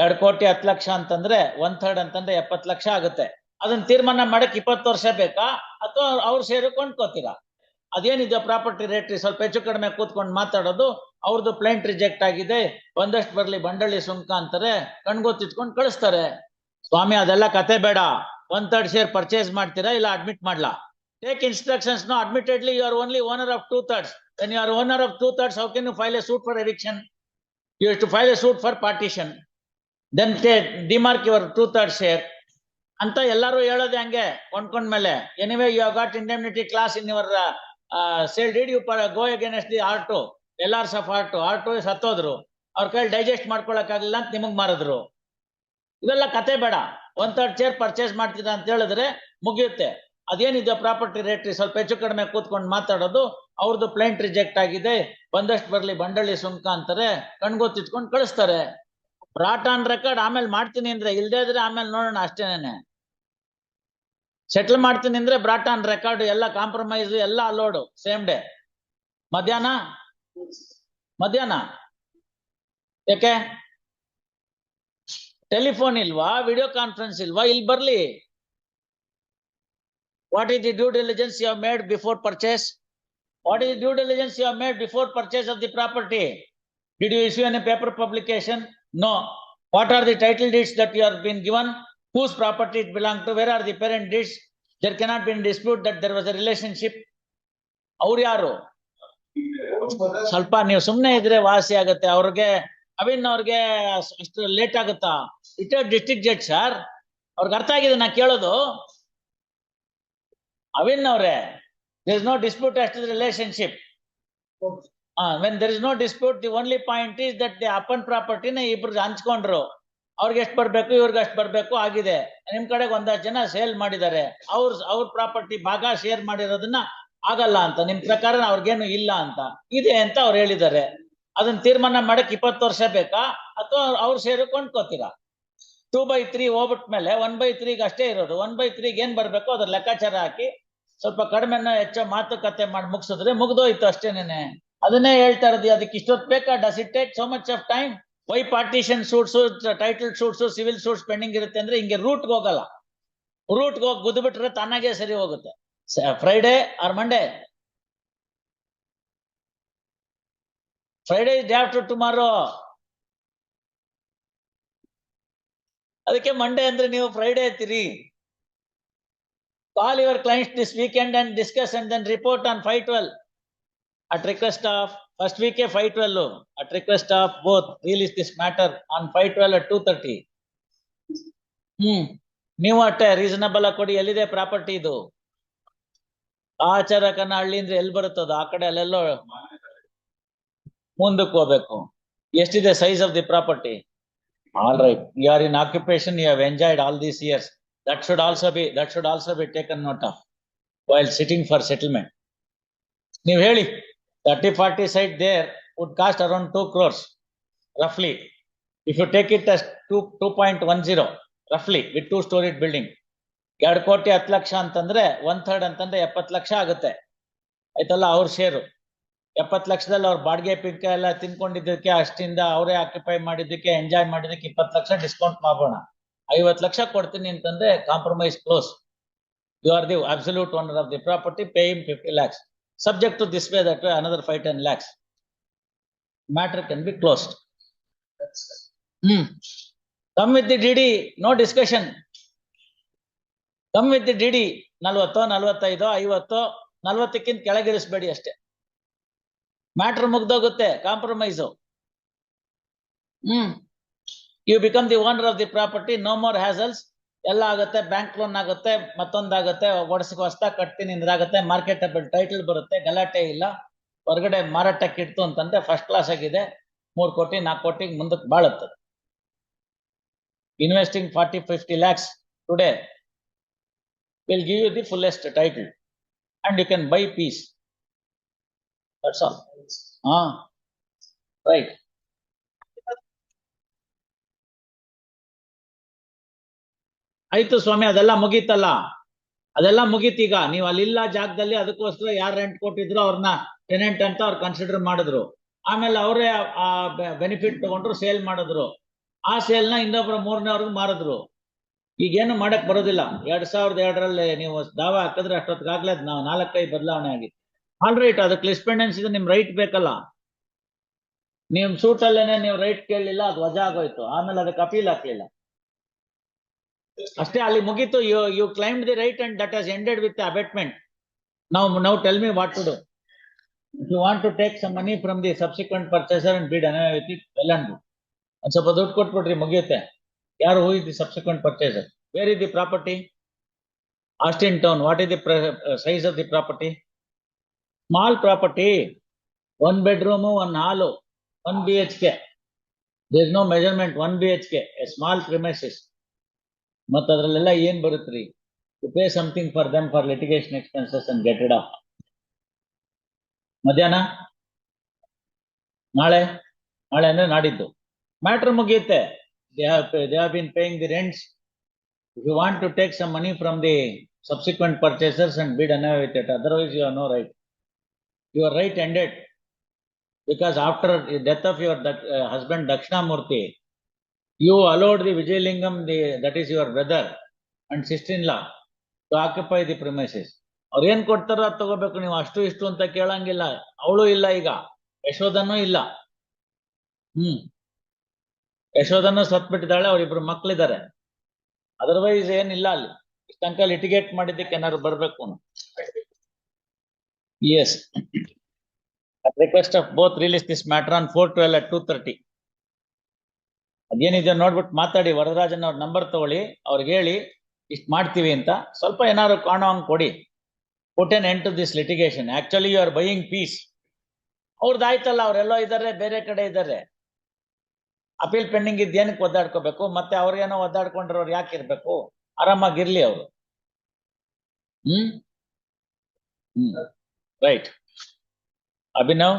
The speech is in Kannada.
ಎರಡ್ ಕೋಟಿ ಹತ್ತು ಲಕ್ಷ ಅಂತಂದ್ರೆ ಒನ್ ಥರ್ಡ್ ಅಂತಂದ್ರೆ ಎಪ್ಪತ್ ಲಕ್ಷ ಆಗುತ್ತೆ. ಅದನ್ನ ತೀರ್ಮಾನ ಮಾಡಕ್ ಇಪ್ಪತ್ತು ವರ್ಷ ಬೇಕಾ? ಅಥವಾ ಅವ್ರ ಸೇರಿ ಕೊಂಡ್ಕೋತೀರಾ? ಅದೇನಿದೆ ಪ್ರಾಪರ್ಟಿ ರೇಟ್ ಸ್ವಲ್ಪ ಹೆಚ್ಚು ಕಡಿಮೆ ಕೂತ್ಕೊಂಡು ಮಾತಾಡೋದು ಅವ್ರದ್ದು ಪ್ಲೇಂಟ್ ರಿಜೆಕ್ಟ್ ಆಗಿದೆ, ಒಂದಷ್ಟು ಬರ್ಲಿ ಬಂಡಳ್ಳಿ ಸುಂಕ ಅಂತಾರೆ, ಕಣ್ಗೊತ್ತಿಟ್ಕೊಂಡು ಕಳಿಸ್ತಾರೆ. ಸ್ವಾಮಿ, ಅದೆಲ್ಲ ಕತೆ ಬೇಡ. ಒನ್ ಥರ್ಡ್ ಶೇರ್ ಪರ್ಚೇಸ್ ಮಾಡ್ತೀರಾ ಇಲ್ಲ ಅಡ್ಮಿಟ್ ಮಾಡ್ಲಾ? Take instructions no admittedly you are only owner of two thirds when you are owner of two thirds how can you file a suit for eviction you to file a suit for partition then demark your two third share ಅಂತ ಎಲ್ಲರೂ ಹೇಳೋದು ಹಂಗೆ, ಕೊಂಡ್ಕೊಂಡ್ಮೇಲೆ anyway you got indemnity clause in your sale did you go against the R two L Rs of R two R two ಸತ್ತೋದ್ರು ಅವ್ರ ಕೈಲಿ ಡೈಜೆಸ್ಟ್ ಮಾಡ್ಕೊಳಕ್ಕಾಗಲಿಲ್ಲ ಅಂತ ನಿಮಗ್ ಮಾರಿದ್ರು. ಇವೆಲ್ಲ ಕತೆ ಬೇಡ. ಒನ್ ಥರ್ಡ್ ಚೇರ್ ಪರ್ಚೇಸ್ ಮಾಡ್ತೀರಾ ಅಂತ ಹೇಳಿದ್ರೆ ಮುಗಿಯುತ್ತೆ. ಅದೇನಿದೆ ಪ್ರಾಪರ್ಟಿ ರೇಟ್ ಸ್ವಲ್ಪ ಹೆಚ್ಚು ಕಡಿಮೆ ಕೂತ್ಕೊಂಡು ಮಾತಾಡೋದು. ಅವ್ರದ್ದು ಪ್ಲೇಂಟ್ ರಿಜೆಕ್ಟ್ ಆಗಿದೆ. ಒಂದಷ್ಟು ಬರ್ಲಿ ಬಂಡಳ್ಳಿ ಸುಂಕ ಅಂತಾರೆ. ಕಣ್ಗೊತ್ತಿಟ್ಕೊಂಡು ಕಳಿಸ್ತಾರೆ. ರಾಟ್ ಆನ್ ರೆಕಾರ್ಡ್ ಆಮೇಲೆ ಮಾಡ್ತೀನಿ ಅಂದ್ರೆ, ಇಲ್ದೇ ಇದ್ರೆ ಆಮೇಲೆ ನೋಡೋಣ ಅಷ್ಟೇನೆ ಸೆಟ್ಲ್ ಮಾಡ್ತೀನಿ ಅಂದ್ರೆ ಬ್ರಾಟ್ ಆನ್ ರೆಕಾರ್ಡ್ ಎಲ್ಲ ಕಾಂಪ್ರಮೈಸ್ ಎಲ್ಲ ಅಲೋಡು ಸೇಮ್ ಡೇ ಮಧ್ಯಾಹ್ನ? ಮಧ್ಯಾಹ್ನ? ಯಾಕೆ? ಟೆಲಿಫೋನ್ ಇಲ್ವಾ? ವಿಡಿಯೋ ಕಾನ್ಫರೆನ್ಸ್ ಇಲ್ವಾ? ಇಲ್ಲಿ ಬರ್ಲಿ. What is the due diligence you have made before purchase? What is due due you you have made before purchase of the property? Did you any paper publication? No. What are the title deeds that you have been given? Whose property it belonged to? Where are the parent deeds? There cannot be any dispute that there was a relationship. ಅವ್ರು ಯಾರು ಸ್ವಲ್ಪ ನೀವು idre ಇದ್ರೆ ವಾಸಿ ಆಗತ್ತೆ ಅವ್ರಿಗೆ ಅವಿನ್ ಅವ್ರಿಗೆ ಅಷ್ಟು ಲೇಟ್ ಆಗುತ್ತಾ judge, ಸರ್ ಅವ್ರಿಗೆ ಅರ್ಥ ಆಗಿದೆ ನಾ ಕೇಳೋದು ಅವಿನ್ ಅವ್ರೆ there is no dispute as to there is no dispute the only point is that the upon ಪ್ರಾಪರ್ಟಿನ ಇಬ್ರು ಹಂಚ್ಕೊಂಡ್ರು. ಅವ್ರಿಗೆ ಎಷ್ಟು ಬರ್ಬೇಕು, ಇವ್ರಿಗೆ ಅಷ್ಟು ಬರ್ಬೇಕು ಆಗಿದೆ. ನಿಮ್ ಕಡೆಗೆ ಒಂದಷ್ಟು ಜನ ಸೇಲ್ ಮಾಡಿದ್ದಾರೆ. ಅವ್ರ ಅವ್ರ ಪ್ರಾಪರ್ಟಿ ಭಾಗ ಶೇರ್ ಮಾಡಿರೋದನ್ನ ಆಗಲ್ಲ ಅಂತ. ನಿಮ್ ಪ್ರಕಾರ ಅವ್ರಿಗೇನು ಇಲ್ಲ ಅಂತ. ಇದೆ ಅಂತ ಅವ್ರು ಹೇಳಿದ್ದಾರೆ. ಅದನ್ನ ತೀರ್ಮಾನ ಮಾಡಕ್ ಇಪ್ಪತ್ತು ವರ್ಷ ಬೇಕಾ? ಅಥವಾ ಅವ್ರ ಶೇರು ಕೊಂಡ್ಕೋತೀರಾ? ಟೂ ಬೈ ತ್ರೀ ಹೋಗ್ಬಿಟ್ಮೇಲೆ ಒನ್ ಬೈ ತ್ರೀಗೆ ಅಷ್ಟೇ ಇರೋದು. ಒನ್ ಬೈ ತ್ರೀಗೆ ಏನ್ ಬರ್ಬೇಕು? ಅದ್ರ ಲೆಕ್ಕಾಚಾರ ಹಾಕಿ ಸ್ವಲ್ಪ ಕಡಿಮೆನ ಹೆಚ್ಚು ಮಾತುಕತೆ ಮಾಡಿ ಮುಗಿಸಿದ್ರೆ ಮುಗ್ದೋಯ್ತು ಅಷ್ಟೇನೇನೆ. ಅದನ್ನೇ ಹೇಳ್ತಾ ಇರೋದು, ಅದಕ್ಕೆ ಇಷ್ಟೊತ್ತು ಬೇಕಾ? Does it take so much of time why partition suits title suits civil suits pending ಇರುತ್ತೆ ಅಂದ್ರೆ ಹಿಂಗೆ ರೂಟ್ಗೆ ಹೋಗಲ್ಲ. ರೂಟ್ಗೆ ಹೋಗಿ ಗುದ್ಬಿಟ್ರೆ ತಾನಾಗೆ ಸರಿ ಹೋಗುತ್ತೆ. Friday or Monday Friday day after tomorrow ಅದಕ್ಕೆ ಮಂಡೇ ಅಂದ್ರೆ ನೀವು ಫ್ರೈಡೇ ಇರ್ತೀರಿ call your clients this weekend and discuss and then report on five twelve at request of first week five twelve at request of both release this matter on five twelve at two thirty hmm ನೀವು ಅಟ್ಟೆ ರೀಸನಬಲ್ ಆಗಿ ಕೊಡಿ ಎಲ್ಲಿದೆ ಪ್ರಾಪರ್ಟಿ ಇದು? ಆಚಾರ ಹಳ್ಳಿ ಅಂದ್ರೆ ಎಲ್ಲಿ ಬರುತ್ತದ? ಆ ಕಡೆ ಅಲ್ಲೆಲ್ಲೋ ಮುಂದಕ್ಕೆ ಹೋಗ್ಬೇಕು. ಎಷ್ಟಿದೆ size of the property all right you are in ಆಕ್ಯುಪೇಶನ್ you have enjoyed all these years that should also be that should also be taken note of while sitting for settlement ನೀವು ಹೇಳಿ. Thirty forty site there would cost around two crores ರಫ್ಲಿ if you take it as two point one zero ರಫ್ಲಿ ವಿತ್ ಟೂ ಸ್ಟೋರಿಡ್ ಬಿಲ್ಡಿಂಗ್ ಎರಡು ಕೋಟಿ ಹತ್ತು ಲಕ್ಷ ಅಂತಂದ್ರೆ ಒನ್ ಥರ್ಡ್ ಅಂತಂದ್ರೆ ಎಪ್ಪತ್ತು ಲಕ್ಷ ಆಗುತ್ತೆ. ಆಯ್ತಲ್ಲ ಅವ್ರ ಶೇರು ಎಪ್ಪತ್ತು ಲಕ್ಷದಲ್ಲಿ ಅವ್ರ ಬಾಡಿಗೆ ಪಿಂಕ ಎಲ್ಲ ತಿನ್ಕೊಂಡಿದ್ದಕ್ಕೆ, ಅಷ್ಟಿಂದ ಅವರೇ ಆಕ್ಯುಪೈ ಮಾಡಿದ್ದಕ್ಕೆ ಎಂಜಾಯ್ ಮಾಡಿದ್ದಕ್ಕೆ ಇಪ್ಪತ್ತು ಲಕ್ಷ ಡಿಸ್ಕೌಂಟ್ ಮಾಡೋಣ ಐವತ್ತು ಲಕ್ಷ ಕೊಡ್ತೀನಿ ಅಂತಂದ್ರೆ compromise close you are the absolute owner of the property pay him fifty lakhs subject to this way that way another five ten lakhs matter can be closed hmm come with the DD no discussion come with the DD ನಲ್ವತ್ತೋ ನಲ್ವತ್ತೈದೋ ಐವತ್ತೋ ನಲ್ವತ್ತಕ್ಕಿಂತ ಕೆಳಗಿಳಿಸ್ಬೇಡಿ ಅಷ್ಟೇ matter ಮುಗ್ದೋಗುತ್ತೆ compromise hmm you become the owner of the property no more hassles ಎಲ್ಲ ಆಗುತ್ತೆ ಬ್ಯಾಂಕ್ ಲೋನ್ ಆಗುತ್ತೆ ಮತ್ತೊಂದಾಗುತ್ತೆ ಒಡಸಿ ಹೊಸ್ದಾಗ ಕಟ್ತೀನಿ ಇದಾಗುತ್ತೆ ಮಾರ್ಕೆಟಬಲ್ ಟೈಟಲ್ ಬರುತ್ತೆ ಗಲಾಟೆ ಇಲ್ಲ ಹೊರಗಡೆ ಮಾರಾಟಕ್ಕೆ ಇಡ್ತು ಅಂತಂದ್ರೆ ಫಸ್ಟ್ ಕ್ಲಾಸ್ ಆಗಿದೆ ಮೂರು ಕೋಟಿ ನಾಲ್ಕು ಕೋಟಿ ಮುಂದಕ್ಕೆ ಬಾಳುತ್ತೆ. Investing forty fifty lakhs today will give you the fullest title and you can buy peace that's all ah right ಆಯ್ತು ಸ್ವಾಮಿ, ಅದೆಲ್ಲ ಮುಗೀತಲ್ಲ? ಅದೆಲ್ಲ ಮುಗೀತೀಗ? ನೀವು ಅಲ್ಲಿಲ್ಲ ಜಾಗದಲ್ಲಿ ಅದಕ್ಕೋಸ್ಕರ ಯಾರು ರೆಂಟ್ ಕೊಟ್ಟಿದ್ರು ಅವ್ರನ್ನ ಟೆನೆಂಟ್ ಅಂತ ಅವ್ರು ಕನ್ಸಿಡರ್ ಮಾಡಿದ್ರು. ಆಮೇಲೆ ಅವರೇ ಆ ಬೆನಿಫಿಟ್ ತಗೊಂಡ್ರು ಸೇಲ್ ಮಾಡಿದ್ರು. ಆ ಸೇಲ್ನ ಮೂರನೇ ಅವ್ರಿಗೆ ಮಾರಿದ್ರು. ಈಗೇನು ಮಾಡಕ್ ಬರೋದಿಲ್ಲ. ಎರಡ್ ಸಾವಿರದ ಎರಡರಲ್ಲಿ ನೀವು ದಾವ ಹಾಕಿದ್ರೆ ಅಷ್ಟೊತ್ತಿಗಾಗ್ಲೇ ನಾವು ನಾಲ್ಕೈದು ಬದಲಾವಣೆ ಆಗಿ ಆಲ್ ರೈಟ್ ಅದಕ್ಕೆ ಲಿಸ್ಪೆಂಡೆನ್ಸ್ ಇದೆ ನಿಮ್ ರೈಟ್ ಬೇಕಲ್ಲ? ನಿಮ್ ಸೂಟಲ್ಲೇನೆ ನೀವು ರೈಟ್ ಕೇಳಲಿಲ್ಲ ಅದು ವಜಾ ಆಗೋಯ್ತು. ಆಮೇಲೆ ಅದಕ್ಕೆ ಅಪೀಲ್ ಹಾಕ್ಲಿಲ್ಲ. ಅಷ್ಟೇ ಅಲ್ಲಿ ಮುಗೀತು. You you claim the right and that has ended with abatement ನಾವು now tell me what to do if you want to take some money from the subsequent purchaser and bid with it well and ಒಂದ್ ಸ್ವಲ್ಪ ದುಡ್ಡು ಕೊಟ್ಬಿಟ್ರಿ ಮುಗಿಯುತ್ತೆ. ಯಾರು who is the subsequent purchaser where is the property Austin Town what is the size of the property small property one bedroom one hall one B H K there is no measurement one B H K a small premises ಮತ್ತ ಅದ್ರಲ್ಲೆಲ್ಲ ಏನ್ ಬರುತ್ತ್ರಿ to pay something for them for litigation expenses and get rid of ಮಧ್ಯಾಹ್ನ? ನಾಳೆ? ನಾಳೆ ಅಂದ್ರೆ ನಾಡಿದ್ದು. ಮ್ಯಾಟ್ರ್ ಮುಗಿಯುತ್ತೆ. They have they have been paying the rents if you want to take some money from the subsequent purchasers and bid ಅನ್ನ with it otherwise you are no right your right ended because after the death of your Dak- uh, husband Dakshinamurti, you allowed the Vijayalingam, the, that is your brother and sister-in-law to occupy the premises. ಅವ್ರು ಏನ್ ಕೊಡ್ತಾರೋ Ashtu ತಗೋಬೇಕು ನೀವು ಅಷ್ಟು ಇಷ್ಟು ಅಂತ ಕೇಳಂಗಿಲ್ಲ ಅವಳು ಇಲ್ಲ ಈಗ ಯಶೋಧನೂ ಇಲ್ಲ ಹ್ಮ್ ಯಶೋಧನು ಸತ್ ಬಿಟ್ಟಿದ್ದಾಳೆ ಅವ್ರಿಬ್ರು ಮಕ್ಳಿದ್ದಾರೆ ಅದರ್ವೈಸ್ ಏನಿಲ್ಲ ಅಲ್ಲಿ ಇಷ್ಟ ತನಕ ಲಿಟಿಗೇಟ್ ಮಾಡಿದ್ದಕ್ಕೆ ಏನಾದ್ರು ಬರ್ಬೇಕು ಎಸ್ At request of both release this matter on four twelve at two thirty. ಅದೇನಿದೆ ನೋಡ್ಬಿಟ್ಟು ಮಾತಾಡಿ, ವರದರಾಜನ್ ಅವ್ರ ನಂಬರ್ ತಗೊಳ್ಳಿ, ಅವ್ರಿಗೆ ಹೇಳಿ, ಇಷ್ಟು ಮಾಡ್ತೀವಿ ಅಂತ ಸ್ವಲ್ಪ ಏನಾದ್ರು ಕಾಣೋ ಹಂಗೆ ಕೊಡಿ put an end to this litigation actually you are buying peace ಅವ್ರದ್ದು ಆಯ್ತಲ್ಲ ಅವ್ರೆಲ್ಲೋ ಇದ್ದಾರೆ ಬೇರೆ ಕಡೆ ಇದ್ದಾರೆ ಅಪೀಲ್ ಪೆಂಡಿಂಗ್ ಇದ್ದೇನಕ್ಕೆ ಒದ್ದಾಡ್ಕೋಬೇಕು? ಮತ್ತೆ ಅವ್ರಿಗೇನೋ ಒದ್ದಾಡ್ಕೊಂಡಿರೋರು ಯಾಕೆ ಇರ್ಬೇಕು? ಆರಾಮಾಗಿರ್ಲಿ ಅವರು. ಹ್ಮ್? ಹ್ಮ್. ರೈಟ್ ಅಭಿನವ್?